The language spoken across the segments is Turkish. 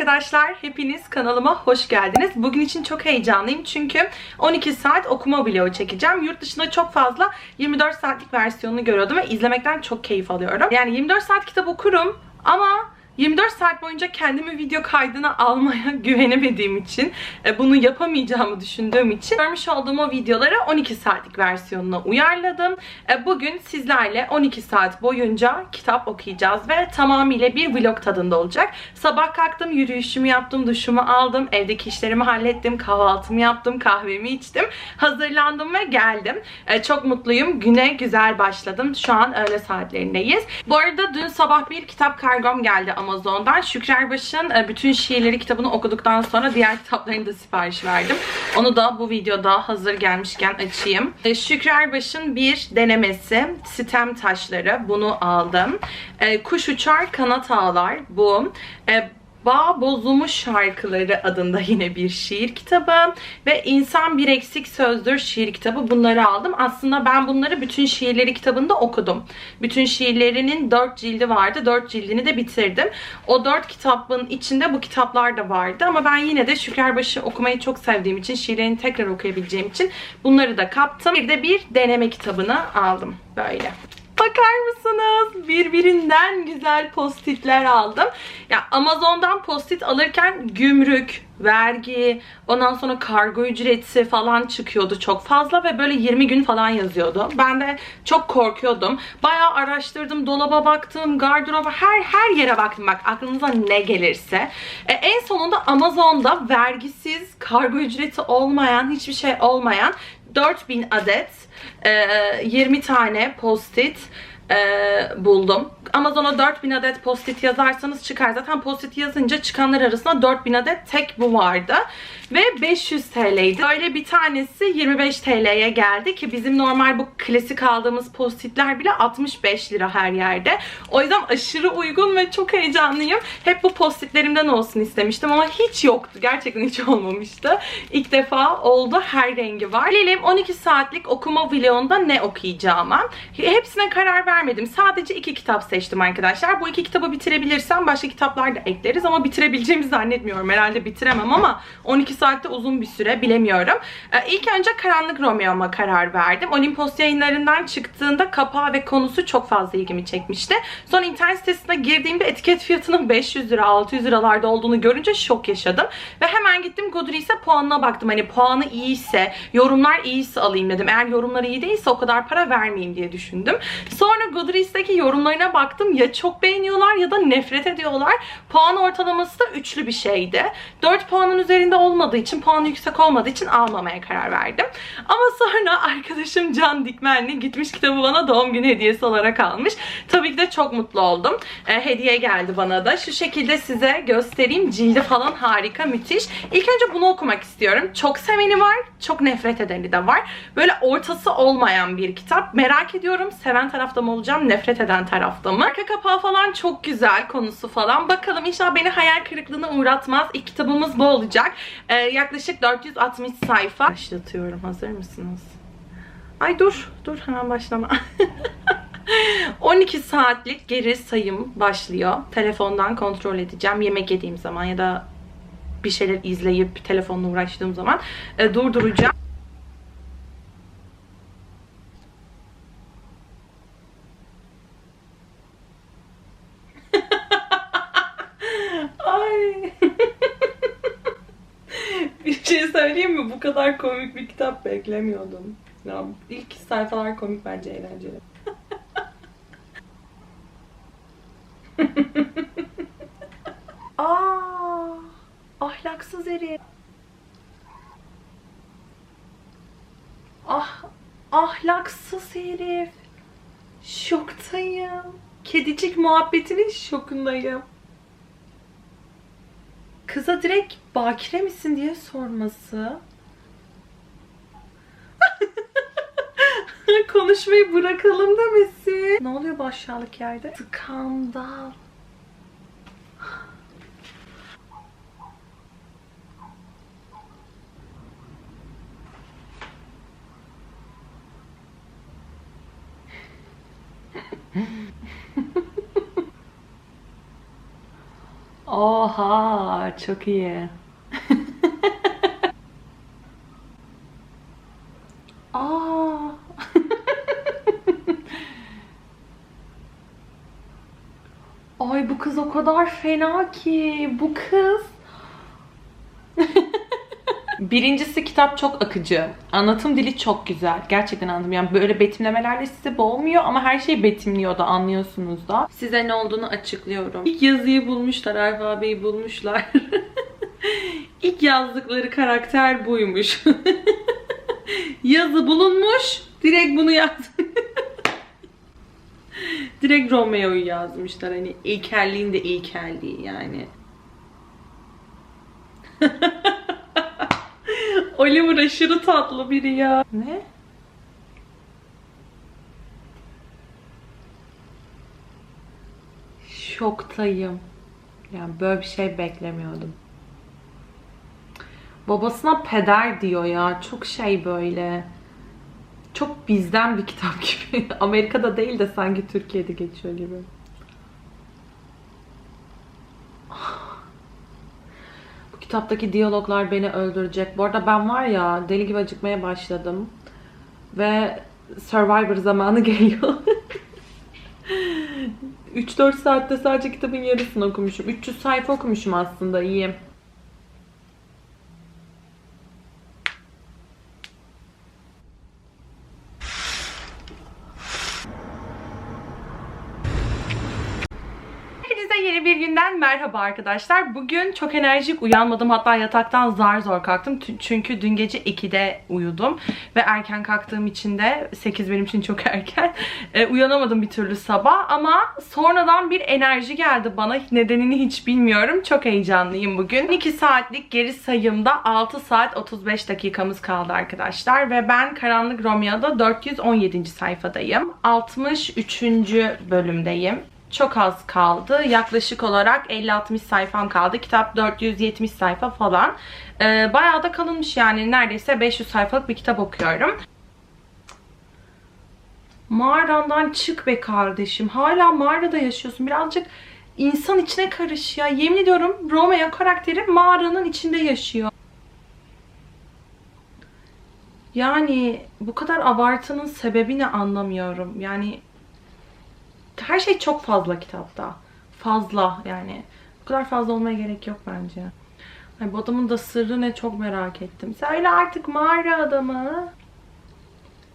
Arkadaşlar, hepiniz kanalıma hoş geldiniz. Bugün için çok heyecanlıyım çünkü 12 saat okuma vlogu çekeceğim. Yurt dışında çok fazla 24 saatlik versiyonunu görüyordum ve izlemekten çok keyif alıyorum. Yani 24 saat kitap okurum ama 24 saat boyunca kendimi video kaydına almaya güvenemediğim için, e, bunu yapamayacağımı düşündüğüm için görmüş olduğum o videoları 12 saatlik versiyonuna uyarladım. E, Bugün sizlerle 12 saat boyunca kitap okuyacağız ve tamamıyla bir vlog tadında olacak. Sabah kalktım, yürüyüşümü yaptım, duşumu aldım, evdeki işlerimi hallettim, kahvaltımı yaptım, kahvemi içtim, hazırlandım ve geldim. E, Çok mutluyum. Güne güzel başladım. Şu an öğle saatlerindeyiz. Bu arada dün sabah bir kitap kargom geldi Amazon'dan. Şükrer Baş'ın e, bütün şiirleri kitabını okuduktan sonra diğer kitaplarını da sipariş verdim. Onu da bu videoda hazır gelmişken açayım. E, Şükrer Baş'ın bir denemesi Sitem Taşları. Bunu aldım. E, Kuş Uçar Kanat Ağlar. Bu. E, Bağ Bozulmuş Şarkıları adında yine bir şiir kitabı ve İnsan Bir Eksik Sözdür şiir kitabı bunları aldım. Aslında ben bunları bütün şiirleri kitabında okudum. Bütün şiirlerinin 4 cildi vardı. 4 cildini de bitirdim. O 4 kitabın içinde bu kitaplar da vardı ama ben yine de Şükrerbaşı okumayı çok sevdiğim için, şiirlerini tekrar okuyabileceğim için bunları da kaptım. Bir de bir deneme kitabını aldım böyle. Bakar mısınız? Birbirinden güzel postitler aldım. Ya Amazon'dan postit alırken gümrük, vergi, ondan sonra kargo ücreti falan çıkıyordu çok fazla ve böyle 20 gün falan yazıyordu. Ben de çok korkuyordum. Bayağı araştırdım, dolaba baktım, gardıroba her her yere baktım bak aklınıza ne gelirse. E, en sonunda Amazon'da vergisiz, kargo ücreti olmayan, hiçbir şey olmayan 4000 adet e, 20 tane postit e, buldum. Amazon'a 4000 adet postit yazarsanız çıkar. Zaten postit yazınca çıkanlar arasında 4000 adet tek bu vardı. Ve 500 TL'ydi. Böyle bir tanesi 25 TL'ye geldi ki bizim normal bu klasik aldığımız postitler bile 65 lira her yerde. O yüzden aşırı uygun ve çok heyecanlıyım. Hep bu postitlerimden olsun istemiştim ama hiç yoktu. Gerçekten hiç olmamıştı. İlk defa oldu. Her rengi var. Gelelim 12 saatlik okuma vlogunda ne okuyacağıma. Hepsine karar vermedim. Sadece iki kitap seçtim arkadaşlar. Bu iki kitabı bitirebilirsem başka kitaplar da ekleriz ama bitirebileceğimi zannetmiyorum. Herhalde bitiremem ama 12 saatte uzun bir süre bilemiyorum. Ee, ilk önce Karanlık Romeo'ma karar verdim. Olimpos yayınlarından çıktığında kapağı ve konusu çok fazla ilgimi çekmişti. Sonra internet sitesine girdiğimde etiket fiyatının 500 lira 600 liralarda olduğunu görünce şok yaşadım. Ve hemen gittim Goodreads'e puanına baktım. Hani puanı iyiyse, yorumlar iyiyse alayım dedim. Eğer yorumlar iyi değilse o kadar para vermeyeyim diye düşündüm. Sonra Goodreads'teki yorumlarına baktım. Ya çok beğeniyorlar ya da nefret ediyorlar. Puan ortalaması da üçlü bir şeydi. 4 puanın üzerinde olmadığı için, puanı yüksek olmadığı için almamaya karar verdim. Ama sonra arkadaşım Can Dikmenli gitmiş kitabı bana doğum günü hediyesi olarak almış. Tabii ki de çok mutlu oldum. E, hediye geldi bana da. Şu şekilde size göstereyim. Cildi falan harika, müthiş. İlk önce bunu okumak istiyorum. Çok seveni var, çok nefret edeni de var. Böyle ortası olmayan bir kitap. Merak ediyorum seven tarafta mı olacağım, nefret eden tarafta mı? Arka kapağı falan çok güzel konusu falan. Bakalım inşallah beni hayal kırıklığına uğratmaz. İlk kitabımız bu olacak. Ee, yaklaşık 460 sayfa. Başlatıyorum. Hazır mısınız? Ay dur. Dur hemen başlama. 12 saatlik geri sayım başlıyor. Telefondan kontrol edeceğim. Yemek yediğim zaman ya da bir şeyler izleyip telefonla uğraştığım zaman e, durduracağım. Ay. bir şey söyleyeyim mi? Bu kadar komik bir kitap beklemiyordum. Ya, ilk sayfalar komik bence eğlenceli. Aa, ahlaksız herif. Ah, ahlaksız herif. Şoktayım. Kedicik muhabbetinin şokundayım. Kıza direkt bakire misin diye sorması. Konuşmayı bırakalım demesi. Ne oluyor bu aşağılık yerde? Skandal. Oha çok iyi. Aa. Ay bu kız o kadar fena ki. Bu kız. Birincisi kitap çok akıcı. Anlatım dili çok güzel. Gerçekten anladım. Yani böyle betimlemelerle size boğmuyor ama her şeyi betimliyor da anlıyorsunuz da. Size ne olduğunu açıklıyorum. İlk yazıyı bulmuşlar, alfabeyi bulmuşlar. İlk yazdıkları karakter buymuş. Yazı bulunmuş. Direkt bunu yaz. Direkt Romeo'yu yazmışlar. Hani ilkelliğin de ilkelliği yani. Oliver aşırı tatlı biri ya. Ne? Şoktayım. Yani böyle bir şey beklemiyordum. Babasına peder diyor ya. Çok şey böyle. Çok bizden bir kitap gibi. Amerika'da değil de sanki Türkiye'de geçiyor gibi. Kitaptaki diyaloglar beni öldürecek. Bu arada ben var ya deli gibi acıkmaya başladım. Ve Survivor zamanı geliyor. 3-4 saatte sadece kitabın yarısını okumuşum. 300 sayfa okumuşum aslında iyi. Hepinize yeni bir günden merhaba arkadaşlar. Bugün çok enerjik uyanmadım. Hatta yataktan zar zor kalktım. Çünkü dün gece 2'de uyudum. Ve erken kalktığım için de 8 benim için çok erken. e, uyanamadım bir türlü sabah. Ama sonradan bir enerji geldi bana. Nedenini hiç bilmiyorum. Çok heyecanlıyım bugün. 2 saatlik geri sayımda 6 saat 35 dakikamız kaldı arkadaşlar. Ve ben Karanlık Romeo'da 417. sayfadayım. 63. bölümdeyim. Çok az kaldı. Yaklaşık olarak 50-60 sayfam kaldı. Kitap 470 sayfa falan. Ee, bayağı da kalınmış yani. Neredeyse 500 sayfalık bir kitap okuyorum. Mağarandan çık be kardeşim. Hala mağarada yaşıyorsun. Birazcık insan içine karış ya. Yemin ediyorum Romeo karakteri mağaranın içinde yaşıyor. Yani bu kadar abartının sebebini anlamıyorum. Yani her şey çok fazla kitapta. Fazla yani. Bu kadar fazla olmaya gerek yok bence. Ay, bu adamın da sırrı ne çok merak ettim. Söyle artık mağara adamı.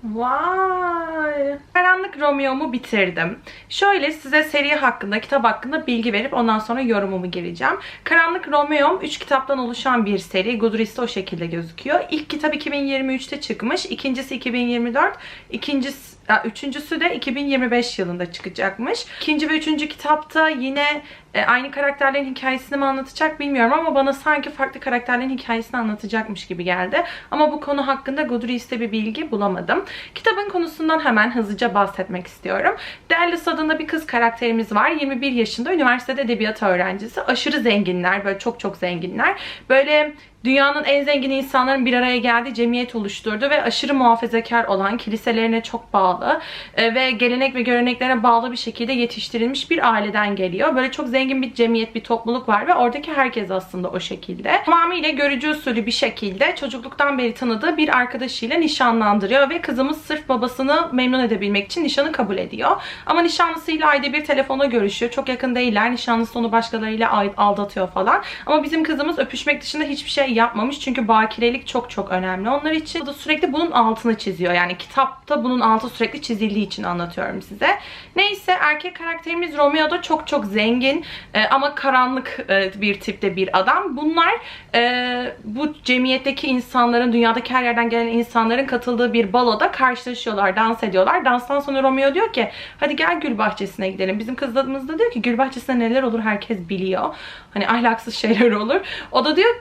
Vay. Karanlık Romeo'mu bitirdim. Şöyle size seri hakkında, kitap hakkında bilgi verip ondan sonra yorumumu gireceğim. Karanlık Romeo'm 3 kitaptan oluşan bir seri. Goodreads'te o şekilde gözüküyor. İlk kitap 2023'te çıkmış. ikincisi 2024. İkincisi Üçüncüsü de 2025 yılında çıkacakmış. İkinci ve üçüncü kitapta yine e, aynı karakterlerin hikayesini mi anlatacak bilmiyorum ama bana sanki farklı karakterlerin hikayesini anlatacakmış gibi geldi. Ama bu konu hakkında Goodreads'te bir bilgi bulamadım. Kitabın konusundan hemen hızlıca bahsetmek istiyorum. Dallas adında bir kız karakterimiz var. 21 yaşında üniversitede edebiyat öğrencisi. Aşırı zenginler, böyle çok çok zenginler. Böyle dünyanın en zengin insanların bir araya geldiği cemiyet oluşturdu ve aşırı muhafazakar olan, kiliselerine çok bağlı e, ve gelenek ve göreneklere bağlı bir şekilde yetiştirilmiş bir aileden geliyor. Böyle çok zengin bir cemiyet, bir topluluk var ve oradaki herkes aslında o şekilde. Tamamıyla görücü usulü bir şekilde çocukluktan beri tanıdığı bir arkadaşıyla nişanlandırıyor ve kızımız sırf babasını memnun edebilmek için nişanı kabul ediyor. Ama nişanlısıyla ayda bir telefonda görüşüyor. Çok yakın değiller. Nişanlısı onu başkalarıyla aldatıyor falan. Ama bizim kızımız öpüşmek dışında hiçbir şey yapmamış. Çünkü bakirelik çok çok önemli. Onlar için o da sürekli bunun altını çiziyor. Yani kitapta bunun altı sürekli çizildiği için anlatıyorum size. Neyse erkek karakterimiz Romeo da çok çok zengin e, ama karanlık e, bir tipte bir adam. Bunlar e, bu cemiyetteki insanların, dünyadaki her yerden gelen insanların katıldığı bir baloda karşılaşıyorlar, dans ediyorlar. Danstan sonra Romeo diyor ki hadi gel gül bahçesine gidelim. Bizim kızlarımız da diyor ki gül bahçesinde neler olur herkes biliyor. Hani ahlaksız şeyler olur. O da diyor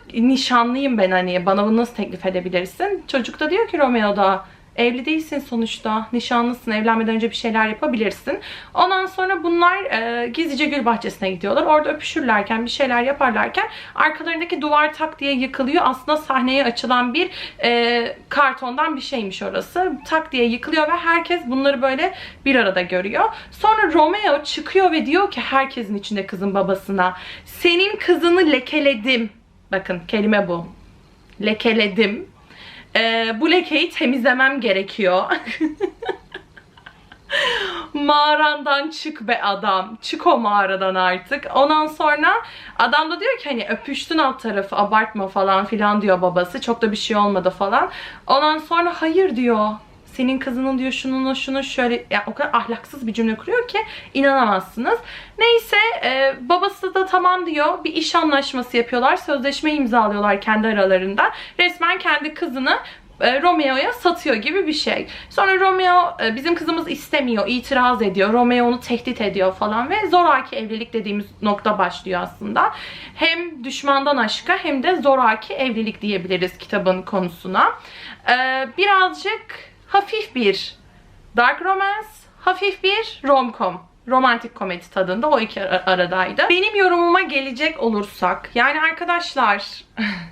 nişanlıyım ben hani bana bunu nasıl teklif edebilirsin? Çocuk da diyor ki Romeo da Evli değilsin sonuçta. Nişanlısın. Evlenmeden önce bir şeyler yapabilirsin. Ondan sonra bunlar e, gizlice gül bahçesine gidiyorlar. Orada öpüşürlerken, bir şeyler yaparlarken arkalarındaki duvar tak diye yıkılıyor. Aslında sahneye açılan bir e, kartondan bir şeymiş orası. Tak diye yıkılıyor ve herkes bunları böyle bir arada görüyor. Sonra Romeo çıkıyor ve diyor ki herkesin içinde kızın babasına senin kızını lekeledim. Bakın kelime bu. Lekeledim. Ee, bu lekeyi temizlemem gerekiyor. Mağarandan çık be adam. Çık o mağaradan artık. Ondan sonra adam da diyor ki hani öpüştün alt tarafı abartma falan filan diyor babası. Çok da bir şey olmadı falan. Ondan sonra hayır diyor senin kızının diyor şunun şunu şöyle yani o kadar ahlaksız bir cümle kuruyor ki inanamazsınız. Neyse e, babası da tamam diyor. Bir iş anlaşması yapıyorlar. Sözleşme imzalıyorlar kendi aralarında. Resmen kendi kızını e, Romeo'ya satıyor gibi bir şey. Sonra Romeo e, bizim kızımız istemiyor, itiraz ediyor. Romeo onu tehdit ediyor falan ve zoraki evlilik dediğimiz nokta başlıyor aslında. Hem düşmandan aşka hem de zoraki evlilik diyebiliriz kitabın konusuna. E, birazcık hafif bir dark romance, hafif bir rom-com romantik komedi tadında o iki aradaydı. Benim yorumuma gelecek olursak yani arkadaşlar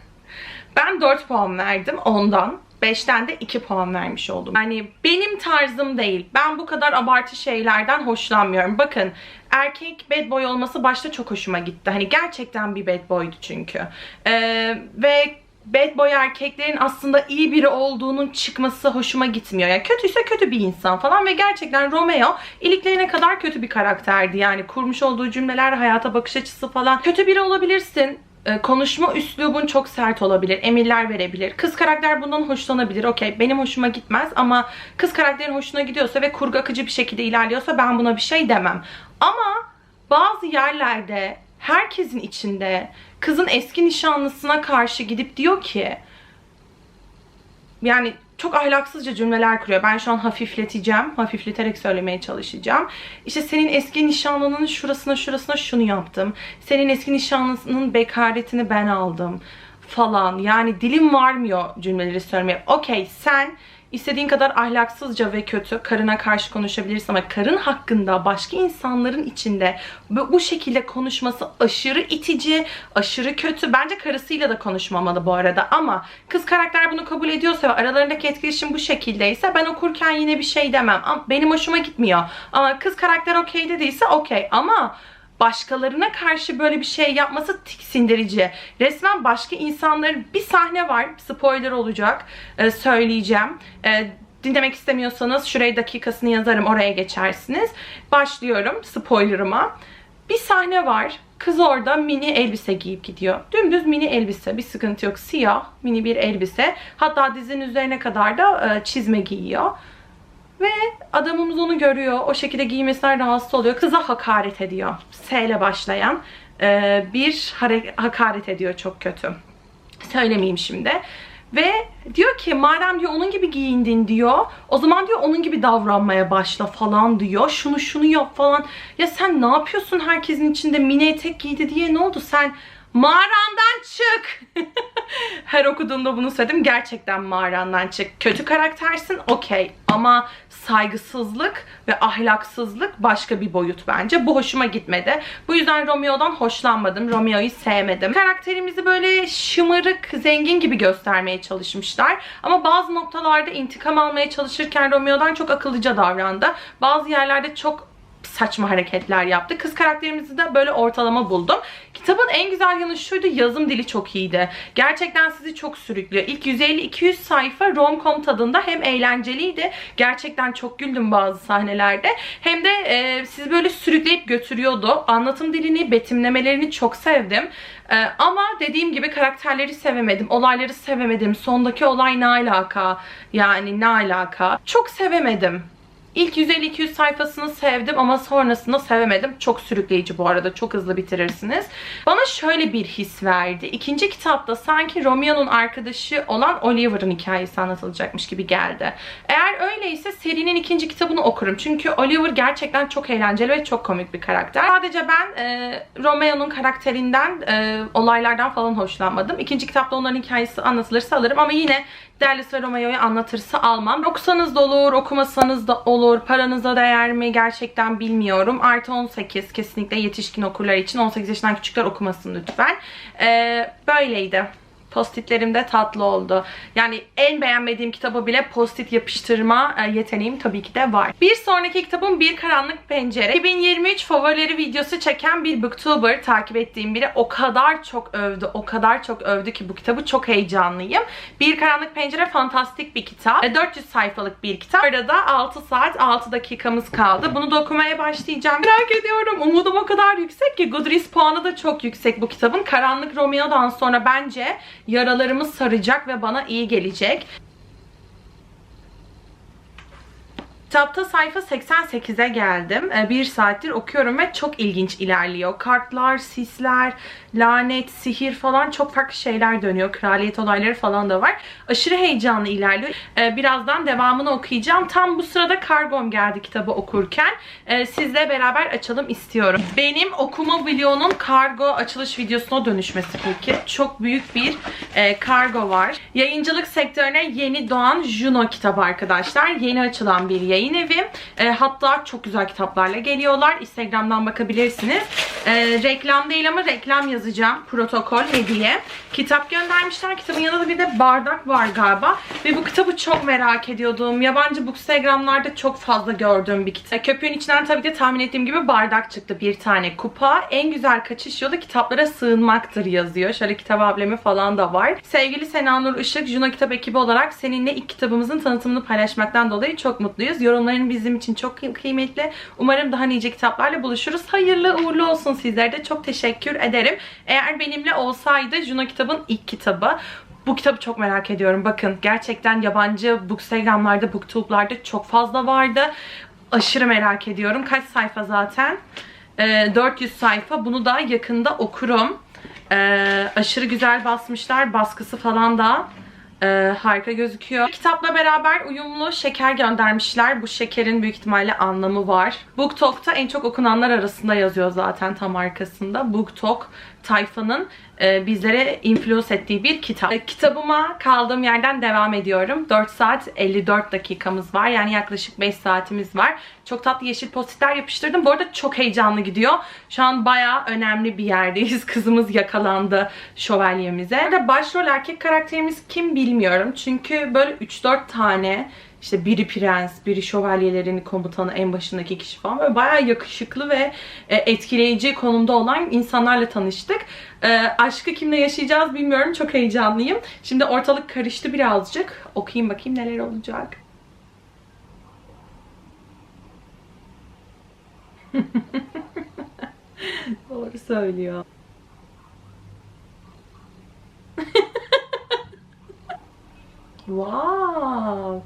ben 4 puan verdim ondan. 5'ten de 2 puan vermiş oldum. Yani benim tarzım değil. Ben bu kadar abartı şeylerden hoşlanmıyorum. Bakın erkek bad boy olması başta çok hoşuma gitti. Hani gerçekten bir bad boydu çünkü. Ee, ve bad boy erkeklerin aslında iyi biri olduğunun çıkması hoşuma gitmiyor. Yani kötüyse kötü bir insan falan ve gerçekten Romeo iliklerine kadar kötü bir karakterdi. Yani kurmuş olduğu cümleler, hayata bakış açısı falan. Kötü biri olabilirsin ee, konuşma üslubun çok sert olabilir. Emirler verebilir. Kız karakter bundan hoşlanabilir. Okey benim hoşuma gitmez ama kız karakterin hoşuna gidiyorsa ve kurgu akıcı bir şekilde ilerliyorsa ben buna bir şey demem. Ama bazı yerlerde herkesin içinde kızın eski nişanlısına karşı gidip diyor ki yani çok ahlaksızca cümleler kuruyor. Ben şu an hafifleteceğim. Hafifleterek söylemeye çalışacağım. İşte senin eski nişanlının şurasına şurasına şunu yaptım. Senin eski nişanlısının bekaretini ben aldım falan. Yani dilim varmıyor cümleleri söylemeye. Okey sen İstediğin kadar ahlaksızca ve kötü karına karşı konuşabilirsin ama karın hakkında başka insanların içinde bu şekilde konuşması aşırı itici, aşırı kötü. Bence karısıyla da konuşmamalı bu arada ama kız karakter bunu kabul ediyorsa ve aralarındaki etkileşim bu şekildeyse ben okurken yine bir şey demem. Benim hoşuma gitmiyor. Ama kız karakter okey dediyse okey ama başkalarına karşı böyle bir şey yapması tiksindirici. Resmen başka insanların bir sahne var. Spoiler olacak. Ee, söyleyeceğim. Ee, dinlemek istemiyorsanız şuraya dakikasını yazarım. Oraya geçersiniz. Başlıyorum spoilerıma. Bir sahne var. Kız orada mini elbise giyip gidiyor. Dümdüz mini elbise. Bir sıkıntı yok. Siyah mini bir elbise. Hatta dizinin üzerine kadar da e, çizme giyiyor. Ve adamımız onu görüyor. O şekilde giymesinden rahatsız oluyor. Kıza hakaret ediyor. S ile başlayan e, bir hakaret ediyor çok kötü. Söylemeyeyim şimdi. Ve diyor ki madem diyor onun gibi giyindin diyor. O zaman diyor onun gibi davranmaya başla falan diyor. Şunu şunu yap falan. Ya sen ne yapıyorsun herkesin içinde mini etek giydi diye ne oldu? Sen Mağarandan çık. Her okuduğumda bunu söyledim. Gerçekten mağarandan çık. Kötü karaktersin okey. Ama saygısızlık ve ahlaksızlık başka bir boyut bence. Bu hoşuma gitmedi. Bu yüzden Romeo'dan hoşlanmadım. Romeo'yu sevmedim. Karakterimizi böyle şımarık, zengin gibi göstermeye çalışmışlar. Ama bazı noktalarda intikam almaya çalışırken Romeo'dan çok akıllıca davrandı. Bazı yerlerde çok saçma hareketler yaptı. Kız karakterimizi de böyle ortalama buldum. Kitabın en güzel yanı şuydu. Yazım dili çok iyiydi. Gerçekten sizi çok sürüklüyor. İlk 150-200 sayfa rom-com tadında hem eğlenceliydi. Gerçekten çok güldüm bazı sahnelerde. Hem de e, sizi böyle sürükleyip götürüyordu. Anlatım dilini, betimlemelerini çok sevdim. E, ama dediğim gibi karakterleri sevemedim. Olayları sevemedim. Sondaki olay ne alaka? Yani ne alaka? Çok sevemedim. İlk 150-200 sayfasını sevdim ama sonrasında sevemedim. Çok sürükleyici bu arada. Çok hızlı bitirirsiniz. Bana şöyle bir his verdi. İkinci kitapta sanki Romeo'nun arkadaşı olan Oliver'ın hikayesi anlatılacakmış gibi geldi. Eğer öyleyse serinin ikinci kitabını okurum. Çünkü Oliver gerçekten çok eğlenceli ve çok komik bir karakter. Sadece ben e, Romeo'nun karakterinden, e, olaylardan falan hoşlanmadım. İkinci kitapta onların hikayesi anlatılırsa alırım ama yine Dallas ve Romeo'yu anlatırsa almam. Okusanız da olur, okumasanız da olur. Paranıza değer mi gerçekten bilmiyorum. Artı 18 kesinlikle yetişkin okurlar için. 18 yaşından küçükler okumasın lütfen. Ee, böyleydi. Postitlerim de tatlı oldu. Yani en beğenmediğim kitabı bile postit yapıştırma e, yeteneğim tabii ki de var. Bir sonraki kitabım Bir Karanlık Pencere. 2023 favorileri videosu çeken bir booktuber takip ettiğim biri o kadar çok övdü, o kadar çok övdü ki bu kitabı çok heyecanlıyım. Bir Karanlık Pencere fantastik bir kitap. 400 sayfalık bir kitap. Arada 6 saat 6 dakikamız kaldı. Bunu da okumaya başlayacağım. Merak ediyorum. Umudum o kadar yüksek ki Goodreads puanı da çok yüksek bu kitabın. Karanlık Romeo'dan sonra bence yaralarımı saracak ve bana iyi gelecek. Kitapta sayfa 88'e geldim. Ee, bir saattir okuyorum ve çok ilginç ilerliyor. Kartlar, sisler, lanet, sihir falan çok farklı şeyler dönüyor. Kraliyet olayları falan da var. Aşırı heyecanlı ilerliyor. Ee, birazdan devamını okuyacağım. Tam bu sırada kargom geldi kitabı okurken. Ee, sizle beraber açalım istiyorum. Benim okuma videonun kargo açılış videosuna dönüşmesi peki. Çok büyük bir e, kargo var. Yayıncılık sektörüne yeni doğan Juno kitabı arkadaşlar. Yeni açılan bir yayın evi. E, hatta çok güzel kitaplarla geliyorlar. Instagram'dan bakabilirsiniz. E, reklam değil ama reklam yazacağım. Protokol hediye. Kitap göndermişler. Kitabın yanında bir de bardak var galiba. Ve bu kitabı çok merak ediyordum. Yabancı bookstagramlarda çok fazla gördüğüm bir kitap. Köpüğün içinden tabii ki tahmin ettiğim gibi bardak çıktı. Bir tane kupa. En güzel kaçış yolu kitaplara sığınmaktır yazıyor. Şöyle kitap ablemi falan da var. Sevgili Senanur Işık, Juno Kitap ekibi olarak seninle ilk kitabımızın tanıtımını paylaşmaktan dolayı çok mutluyuz. Yorumların bizim için çok kıymetli. Umarım daha nice kitaplarla buluşuruz. Hayırlı uğurlu olsun sizlere de. Çok teşekkür ederim. Eğer benimle olsaydı Juno kitabın ilk kitabı. Bu kitabı çok merak ediyorum. Bakın gerçekten yabancı bookstagramlarda, booktube'larda çok fazla vardı. Aşırı merak ediyorum. Kaç sayfa zaten? Ee, 400 sayfa. Bunu da yakında okurum. Ee, aşırı güzel basmışlar. Baskısı falan da ee, harika gözüküyor. Kitapla beraber uyumlu şeker göndermişler. Bu şekerin büyük ihtimalle anlamı var. BookTok'ta en çok okunanlar arasında yazıyor zaten tam arkasında. BookTok tayfanın e, bizlere influence ettiği bir kitap. E, kitabıma kaldığım yerden devam ediyorum. 4 saat 54 dakikamız var. Yani yaklaşık 5 saatimiz var. Çok tatlı yeşil postitler yapıştırdım. Bu arada çok heyecanlı gidiyor. Şu an bayağı önemli bir yerdeyiz. Kızımız yakalandı şövalyemize. Burada başrol erkek karakterimiz kim bilmiyorum. Çünkü böyle 3-4 tane işte biri prens, biri şövalyelerin komutanı en başındaki kişi falan. Böyle bayağı yakışıklı ve e, etkileyici konumda olan insanlarla tanıştık. E, aşkı kimle yaşayacağız bilmiyorum. Çok heyecanlıyım. Şimdi ortalık karıştı birazcık. Okuyayım bakayım neler olacak. Doğru söylüyor. wow.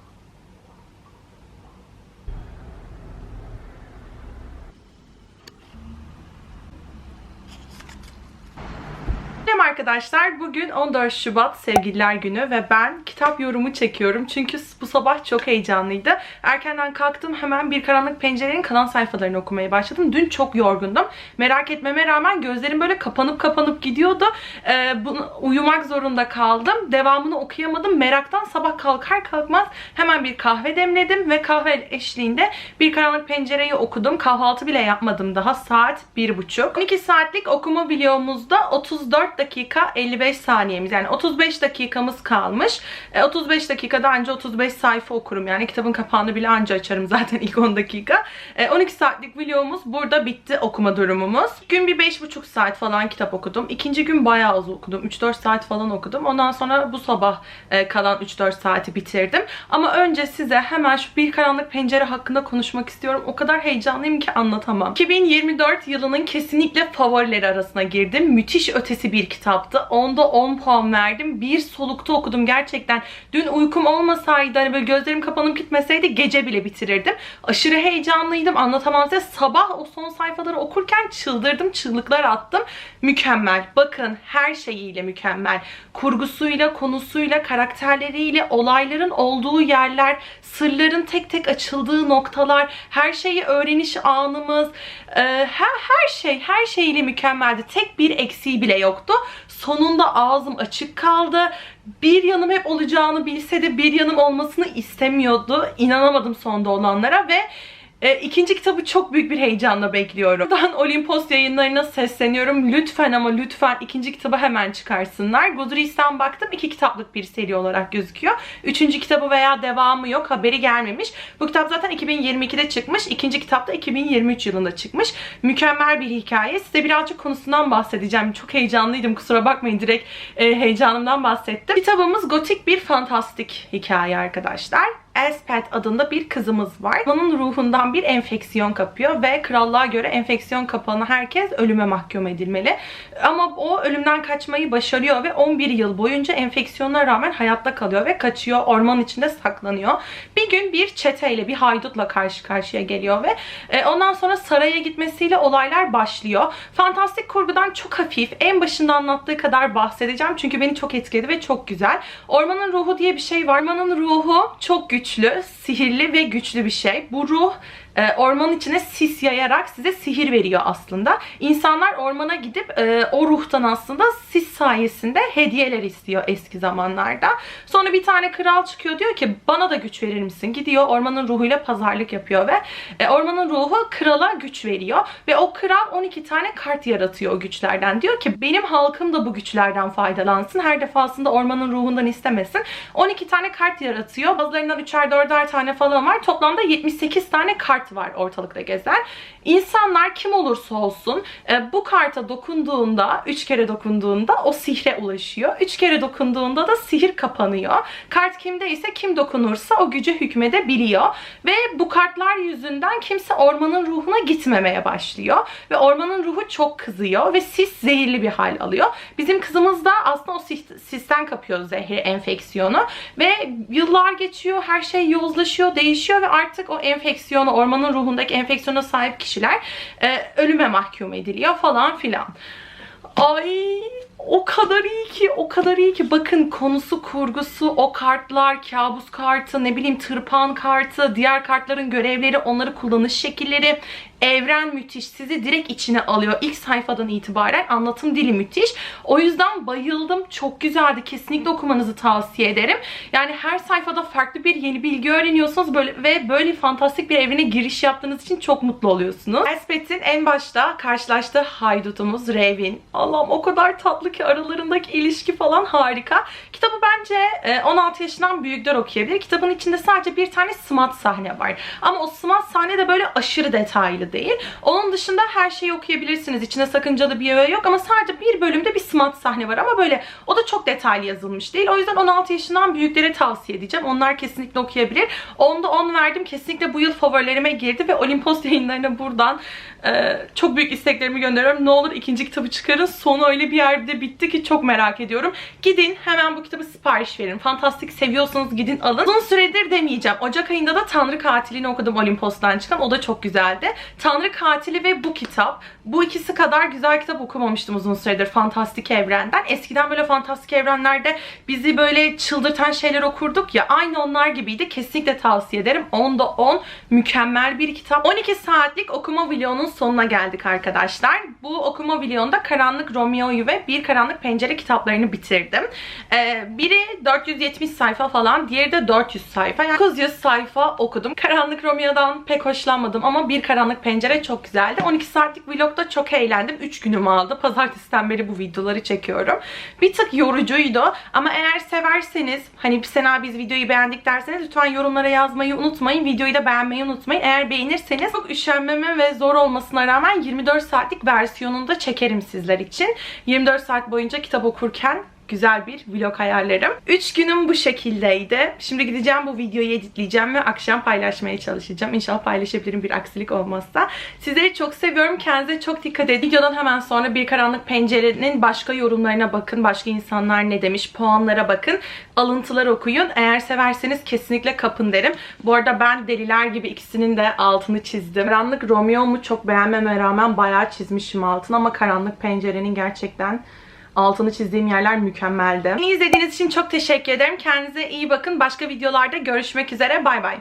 Merhaba arkadaşlar. Bugün 14 Şubat Sevgililer Günü ve ben kitap yorumu çekiyorum. Çünkü bu sabah çok heyecanlıydı. Erkenden kalktım hemen Bir Karanlık Pencerenin kalan sayfalarını okumaya başladım. Dün çok yorgundum. Merak etmeme rağmen gözlerim böyle kapanıp kapanıp gidiyordu. Ee, bunu, uyumak zorunda kaldım. Devamını okuyamadım. Meraktan sabah kalkar kalkmaz hemen bir kahve demledim ve kahve eşliğinde Bir Karanlık Pencereyi okudum. Kahvaltı bile yapmadım daha. Saat 1.30. 12 saatlik okuma videomuzda 34 dakika 55 saniyemiz. Yani 35 dakikamız kalmış. E, 35 dakikada anca 35 sayfa okurum. Yani kitabın kapağını bile anca açarım zaten ilk 10 dakika. E, 12 saatlik videomuz burada bitti okuma durumumuz. Gün bir 5,5 saat falan kitap okudum. İkinci gün bayağı az okudum. 3-4 saat falan okudum. Ondan sonra bu sabah e, kalan 3-4 saati bitirdim. Ama önce size hemen şu Bir Karanlık Pencere hakkında konuşmak istiyorum. O kadar heyecanlıyım ki anlatamam. 2024 yılının kesinlikle favorileri arasına girdim. Müthiş ötesi bir kitap kitaptı. 10'da 10 puan verdim. Bir solukta okudum gerçekten. Dün uykum olmasaydı hani böyle gözlerim kapanıp gitmeseydi gece bile bitirirdim. Aşırı heyecanlıydım. Anlatamam size. Sabah o son sayfaları okurken çıldırdım. Çığlıklar attım. Mükemmel. Bakın her şeyiyle mükemmel. Kurgusuyla, konusuyla, karakterleriyle, olayların olduğu yerler, sırların tek tek açıldığı noktalar, her şeyi öğreniş anımız, e, her, her şey, her şeyiyle mükemmeldi. Tek bir eksiği bile yoktu. Sonunda ağzım açık kaldı. Bir yanım hep olacağını bilse de bir yanım olmasını istemiyordu. İnanamadım sonda olanlara ve e, ikinci kitabı çok büyük bir heyecanla bekliyorum. Buradan Olimpos yayınlarına sesleniyorum. Lütfen ama lütfen ikinci kitabı hemen çıkarsınlar. Goodreads'ten baktım. iki kitaplık bir seri olarak gözüküyor. Üçüncü kitabı veya devamı yok. Haberi gelmemiş. Bu kitap zaten 2022'de çıkmış. İkinci kitap da 2023 yılında çıkmış. Mükemmel bir hikaye. Size birazcık konusundan bahsedeceğim. Çok heyecanlıydım. Kusura bakmayın. Direkt e, heyecanımdan bahsettim. Kitabımız gotik bir fantastik hikaye arkadaşlar. Elspeth adında bir kızımız var. Onun ruhundan bir enfeksiyon kapıyor ve krallığa göre enfeksiyon kapanı herkes ölüme mahkum edilmeli. Ama o ölümden kaçmayı başarıyor ve 11 yıl boyunca enfeksiyona rağmen hayatta kalıyor ve kaçıyor. Orman içinde saklanıyor. Bir gün bir çeteyle, bir haydutla karşı karşıya geliyor ve e, ondan sonra saraya gitmesiyle olaylar başlıyor. Fantastik kurgudan çok hafif, en başında anlattığı kadar bahsedeceğim çünkü beni çok etkiledi ve çok güzel. Ormanın ruhu diye bir şey var. Ormanın ruhu çok güçlü güçlü, sihirli ve güçlü bir şey. Bu ruh e, ormanın içine sis yayarak size sihir veriyor aslında. İnsanlar ormana gidip e, o ruhtan aslında sis sayesinde hediyeler istiyor eski zamanlarda. Sonra bir tane kral çıkıyor diyor ki bana da güç verir misin? Gidiyor ormanın ruhuyla pazarlık yapıyor ve e, ormanın ruhu krala güç veriyor. Ve o kral 12 tane kart yaratıyor o güçlerden. Diyor ki benim halkım da bu güçlerden faydalansın. Her defasında ormanın ruhundan istemesin. 12 tane kart yaratıyor. Bazılarından 3'er 4'er tane falan var. Toplamda 78 tane kart kart var ortalıkta gezen. İnsanlar kim olursa olsun e, bu karta dokunduğunda, 3 kere dokunduğunda o sihre ulaşıyor. 3 kere dokunduğunda da sihir kapanıyor. Kart kimdeyse kim dokunursa o güce hükmedebiliyor. Ve bu kartlar yüzünden kimse ormanın ruhuna gitmemeye başlıyor. Ve ormanın ruhu çok kızıyor ve sis zehirli bir hal alıyor. Bizim kızımız da aslında o sisten kapıyor zehri enfeksiyonu. Ve yıllar geçiyor, her şey yozlaşıyor, değişiyor ve artık o enfeksiyonu, orman ormanın ruhundaki enfeksiyona sahip kişiler e, ölüme mahkum ediliyor falan filan. Ay o kadar iyi ki o kadar iyi ki bakın konusu kurgusu o kartlar kabus kartı ne bileyim tırpan kartı diğer kartların görevleri onları kullanış şekilleri Evren müthiş. Sizi direkt içine alıyor. İlk sayfadan itibaren anlatım dili müthiş. O yüzden bayıldım. Çok güzeldi. Kesinlikle okumanızı tavsiye ederim. Yani her sayfada farklı bir yeni bilgi öğreniyorsunuz böyle ve böyle fantastik bir evrene giriş yaptığınız için çok mutlu oluyorsunuz. Elspeth'in en başta karşılaştığı haydutumuz Revin. Allah'ım o kadar tatlı ki aralarındaki ilişki falan harika. Kitabı bence 16 e, yaşından büyükler okuyabilir. Kitabın içinde sadece bir tane smart sahne var. Ama o smart sahne de böyle aşırı detaylı detaylı değil. Onun dışında her şeyi okuyabilirsiniz. İçine sakıncalı bir öğe yok ama sadece bir bölümde bir smart sahne var ama böyle o da çok detaylı yazılmış değil. O yüzden 16 yaşından büyüklere tavsiye edeceğim. Onlar kesinlikle okuyabilir. Onda 10 verdim. Kesinlikle bu yıl favorilerime girdi ve Olimpos yayınlarına buradan e, çok büyük isteklerimi gönderiyorum. Ne olur ikinci kitabı çıkarın. Sonu öyle bir yerde bitti ki çok merak ediyorum. Gidin hemen bu kitabı sipariş verin. Fantastik seviyorsanız gidin alın. Uzun süredir demeyeceğim. Ocak ayında da Tanrı Katili'ni okudum Olimpos'tan çıkan. O da çok güzeldi. Tanrı Katili ve bu kitap. Bu ikisi kadar güzel kitap okumamıştım uzun süredir fantastik evrenden. Eskiden böyle fantastik evrenlerde bizi böyle çıldırtan şeyler okurduk ya. Aynı onlar gibiydi. Kesinlikle tavsiye ederim. 10'da 10 mükemmel bir kitap. 12 saatlik okuma vlogunun sonuna geldik arkadaşlar. Bu okuma vlogunda Karanlık Romeo'yu ve Bir Karanlık Pencere kitaplarını bitirdim. Ee, biri 470 sayfa falan, diğeri de 400 sayfa. Yani 900 sayfa okudum. Karanlık Romeo'dan pek hoşlanmadım ama Bir Karanlık Pencere çok güzeldi. 12 saatlik vlogda çok eğlendim. 3 günümü aldı. Pazartesiden beri bu videoları çekiyorum. Bir tık yorucuydu ama eğer severseniz hani Sena biz videoyu beğendik derseniz lütfen yorumlara yazmayı unutmayın. Videoyu da beğenmeyi unutmayın. Eğer beğenirseniz çok üşenmeme ve zor olmasına rağmen 24 saatlik versiyonunda çekerim sizler için. 24 saat boyunca kitap okurken güzel bir vlog ayarlarım. 3 günüm bu şekildeydi. Şimdi gideceğim bu videoyu editleyeceğim ve akşam paylaşmaya çalışacağım. İnşallah paylaşabilirim bir aksilik olmazsa. Sizleri çok seviyorum. Kendinize çok dikkat edin. Videodan hemen sonra Bir Karanlık Pencere'nin başka yorumlarına bakın. Başka insanlar ne demiş? Puanlara bakın. Alıntılar okuyun. Eğer severseniz kesinlikle kapın derim. Bu arada ben deliler gibi ikisinin de altını çizdim. Karanlık Romeo mu çok beğenmeme rağmen bayağı çizmişim altını ama Karanlık Pencere'nin gerçekten altını çizdiğim yerler mükemmeldi. Beni izlediğiniz için çok teşekkür ederim. Kendinize iyi bakın. Başka videolarda görüşmek üzere. Bay bay.